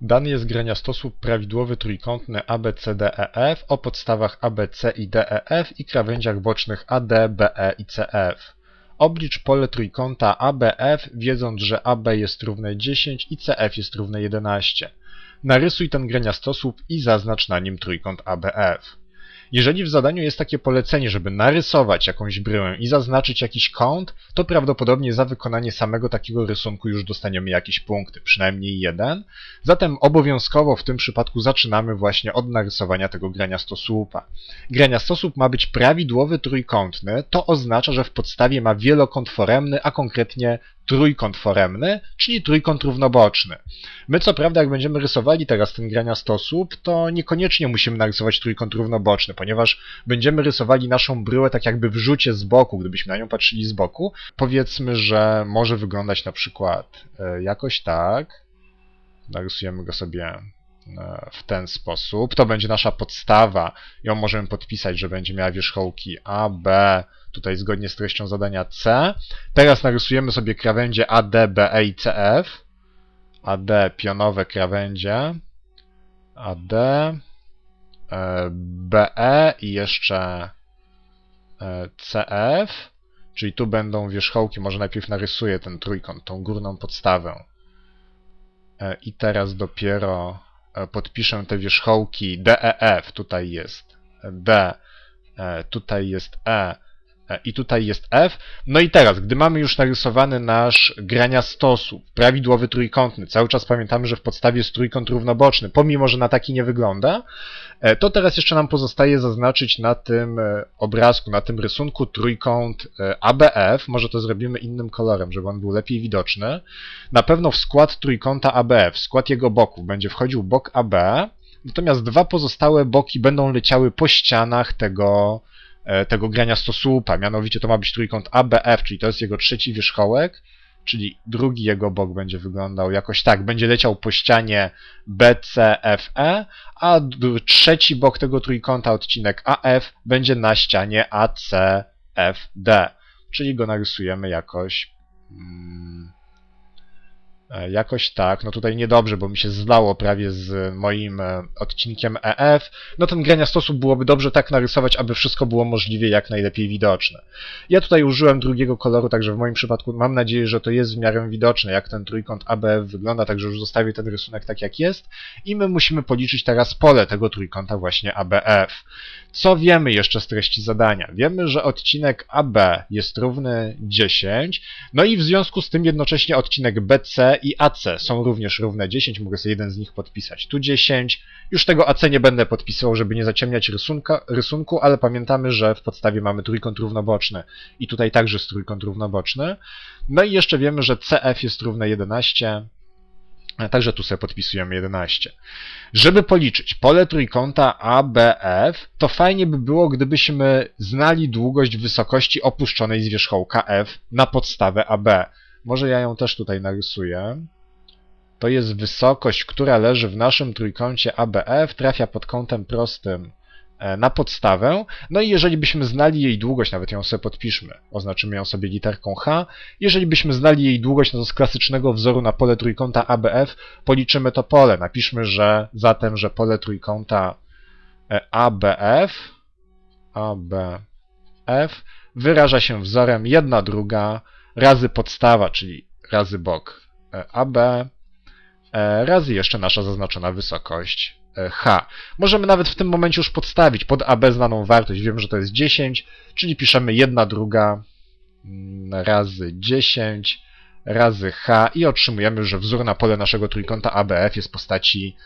Dany jest graniastosłup prawidłowy trójkątny ABCDEF o podstawach ABC i DEF i krawędziach bocznych AD, BE i CF. Oblicz pole trójkąta ABF, wiedząc, że AB jest równe 10 i CF jest równe 11. Narysuj ten graniastosłup i zaznacz na nim trójkąt ABF. Jeżeli w zadaniu jest takie polecenie, żeby narysować jakąś bryłę i zaznaczyć jakiś kąt, to prawdopodobnie za wykonanie samego takiego rysunku już dostaniemy jakieś punkty, przynajmniej jeden. Zatem obowiązkowo w tym przypadku zaczynamy właśnie od narysowania tego graniastosłupa. Graniastosłup ma być prawidłowy trójkątny, to oznacza, że w podstawie ma wielokąt foremny, a konkretnie trójkąt foremny, czyli trójkąt równoboczny. My co prawda jak będziemy rysowali teraz ten graniastosłup, to niekoniecznie musimy narysować trójkąt równoboczny, ponieważ będziemy rysowali naszą bryłę tak jakby w rzucie z boku, gdybyśmy na nią patrzyli z boku. Powiedzmy, że może wyglądać na przykład e, jakoś tak. Narysujemy go sobie w ten sposób. To będzie nasza podstawa. Ją możemy podpisać, że będzie miała wierzchołki A, B, tutaj zgodnie z treścią zadania C. Teraz narysujemy sobie krawędzie AD, BE i CF. AD, pionowe krawędzie. AD, e, BE i jeszcze e, CF. Czyli tu będą wierzchołki. Może najpierw narysuję ten trójkąt, tą górną podstawę. E, I teraz dopiero e, podpiszę te wierzchołki DEF. Tutaj jest D, e, tutaj jest E e, i tutaj jest F. No i teraz, gdy mamy już narysowany nasz graniastosłup, prawidłowy trójkątny, cały czas pamiętamy, że w podstawie jest trójkąt równoboczny, pomimo, że na taki nie wygląda, e, to teraz jeszcze nam pozostaje zaznaczyć na tym e, obrazku, na tym rysunku trójkąt e, ABF. Może to zrobimy innym kolorem, żeby on był lepiej widoczny. Na pewno w skład trójkąta ABF, w skład jego boków będzie wchodził bok AB, natomiast dwa pozostałe boki będą leciały po ścianach tego, e, tego graniastosłupa. Mianowicie to ma być trójkąt ABF, czyli to jest jego trzeci wierzchołek, czyli drugi jego bok będzie wyglądał jakoś tak. Będzie leciał po ścianie BCFE, a trzeci bok tego trójkąta, odcinek AF, będzie na ścianie ACFD. Czyli go narysujemy jakoś. mm, E, Jakoś tak, no tutaj niedobrze, bo mi się zlało prawie z moim e, odcinkiem EF. No ten graniastosłup byłoby dobrze tak narysować, aby wszystko było możliwie jak najlepiej widoczne. Ja tutaj użyłem drugiego koloru, także w moim przypadku mam nadzieję, że to jest w miarę widoczne, jak ten trójkąt ABF wygląda, także już zostawię ten rysunek tak jak jest. I my musimy policzyć teraz pole tego trójkąta właśnie ABF. Co wiemy jeszcze z treści zadania? Wiemy, że odcinek AB jest równy 10, no i w związku z tym jednocześnie odcinek BC i AC są również równe 10, mogę sobie jeden z nich podpisać. Tu 10, już tego AC nie będę podpisywał, żeby nie zaciemniać rysunka, rysunku, ale pamiętamy, że w podstawie mamy trójkąt równoboczny i tutaj także jest trójkąt równoboczny. No i jeszcze wiemy, że CF jest równe 11, a Także tu sobie podpisujemy 11. Żeby policzyć pole trójkąta ABF, to fajnie by było, gdybyśmy znali długość wysokości opuszczonej z wierzchołka F na podstawę AB. Może ja ją też tutaj narysuję. To jest wysokość, która leży w naszym trójkącie ABF, trafia pod kątem prostym e, na podstawę. No i jeżeli byśmy znali jej długość, nawet ją sobie podpiszmy, oznaczymy ją sobie literką H. Jeżeli byśmy znali jej długość, no to z klasycznego wzoru na pole trójkąta ABF policzymy to pole. Napiszmy, że zatem, że pole trójkąta e, ABF, ABF wyraża się wzorem 1 druga razy podstawa, czyli razy bok e, AB, e, razy jeszcze nasza zaznaczona wysokość e, H. Możemy nawet w tym momencie już podstawić pod AB znaną wartość. Wiem, że to jest 10, czyli piszemy 1 druga mm, razy 10 razy H i otrzymujemy, że wzór na pole naszego trójkąta ABF jest w postaci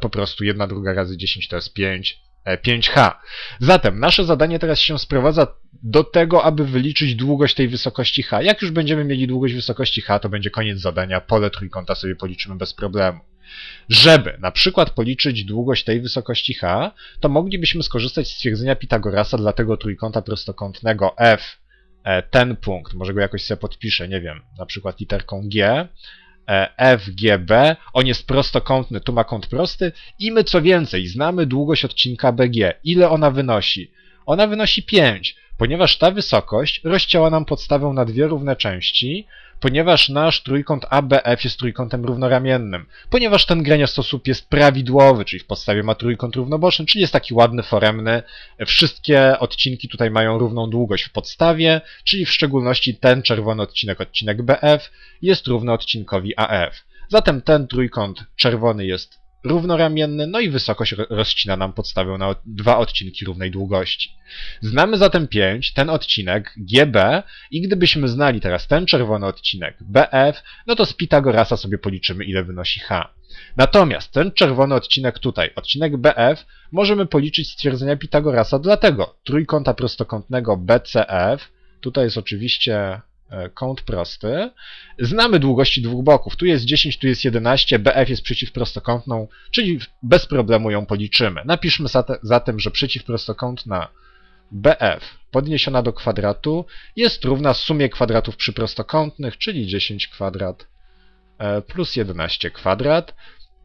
po prostu 1 druga razy 10 to jest 5, e, 5H. Zatem nasze zadanie teraz się sprowadza do tego, aby wyliczyć długość tej wysokości H. Jak już będziemy mieli długość wysokości H, to będzie koniec zadania, pole trójkąta sobie policzymy bez problemu. Żeby na przykład policzyć długość tej wysokości H, to moglibyśmy skorzystać z stwierdzenia Pitagorasa dla tego trójkąta prostokątnego F, e, ten punkt, może go jakoś sobie podpiszę, nie wiem, na przykład literką G, e, FGB, on jest prostokątny, tu ma kąt prosty i my co więcej, znamy długość odcinka BG. Ile ona wynosi? Ona wynosi 5, ponieważ ta wysokość rozcięła nam podstawę na dwie równe części, ponieważ nasz trójkąt ABF jest trójkątem równoramiennym, ponieważ ten graniastosłup jest prawidłowy, czyli w podstawie ma trójkąt równoboczny, czyli jest taki ładny, foremny. Wszystkie odcinki tutaj mają równą długość w podstawie, czyli w szczególności ten czerwony odcinek, odcinek BF, jest równy odcinkowi AF. Zatem ten trójkąt czerwony jest równoramienny, no i wysokość ro- rozcina nam podstawę na dwa odcinki równej długości. Znamy zatem 5, ten odcinek GB i gdybyśmy znali teraz ten czerwony odcinek BF, no to z Pitagorasa sobie policzymy ile wynosi H. Natomiast ten czerwony odcinek tutaj, odcinek BF, możemy policzyć stwierdzenia Pitagorasa, dlatego trójkąta prostokątnego BCF, tutaj jest oczywiście kąt prosty, znamy długości dwóch boków, tu jest 10, tu jest 11, BF jest przeciwprostokątną, czyli bez problemu ją policzymy. Napiszmy zate- zatem, że przeciwprostokątna BF podniesiona do kwadratu jest równa sumie kwadratów przyprostokątnych, czyli 10 kwadrat e, plus 11 kwadrat.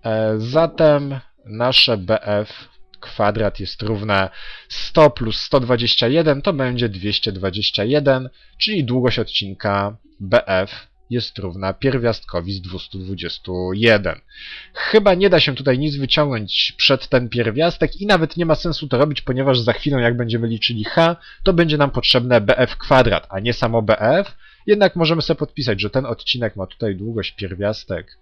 E, Zatem nasze BF kwadrat jest równe 100 plus 121 to będzie 221, czyli długość odcinka BF jest równa pierwiastkowi z 221. Chyba nie da się tutaj nic wyciągnąć przed ten pierwiastek i nawet nie ma sensu to robić, ponieważ za chwilę jak będziemy liczyli h, to będzie nam potrzebne bf kwadrat, a nie samo bf. Jednak możemy sobie podpisać, że ten odcinek ma tutaj długość pierwiastek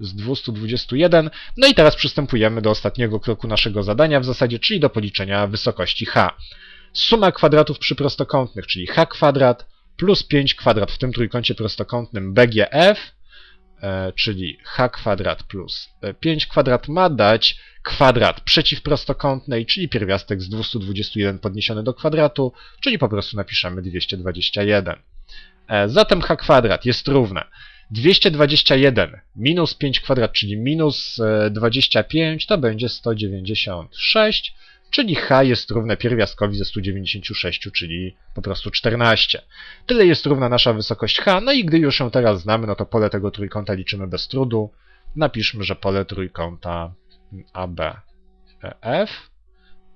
z 221. No i teraz przystępujemy do ostatniego kroku naszego zadania w zasadzie, czyli do policzenia wysokości h. Suma kwadratów przyprostokątnych, czyli h kwadrat plus 5 kwadrat w tym trójkącie prostokątnym BGF, e, czyli h kwadrat plus e, 5 kwadrat ma dać kwadrat przeciwprostokątnej, czyli pierwiastek z 221 podniesiony do kwadratu, czyli po prostu napiszemy 221. E, Zatem h kwadrat jest równe 221 minus 5 kwadrat, czyli minus e, 25, to będzie 196, czyli h jest równe pierwiastkowi ze 196, czyli po prostu 14. Tyle jest równa nasza wysokość h, no i gdy już ją teraz znamy, no to pole tego trójkąta liczymy bez trudu. Napiszmy, że pole trójkąta ABF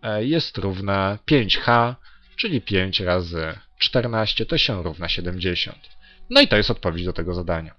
e, jest równe 5h, czyli 5 razy 14 to się równa 70. No i to jest odpowiedź do tego zadania.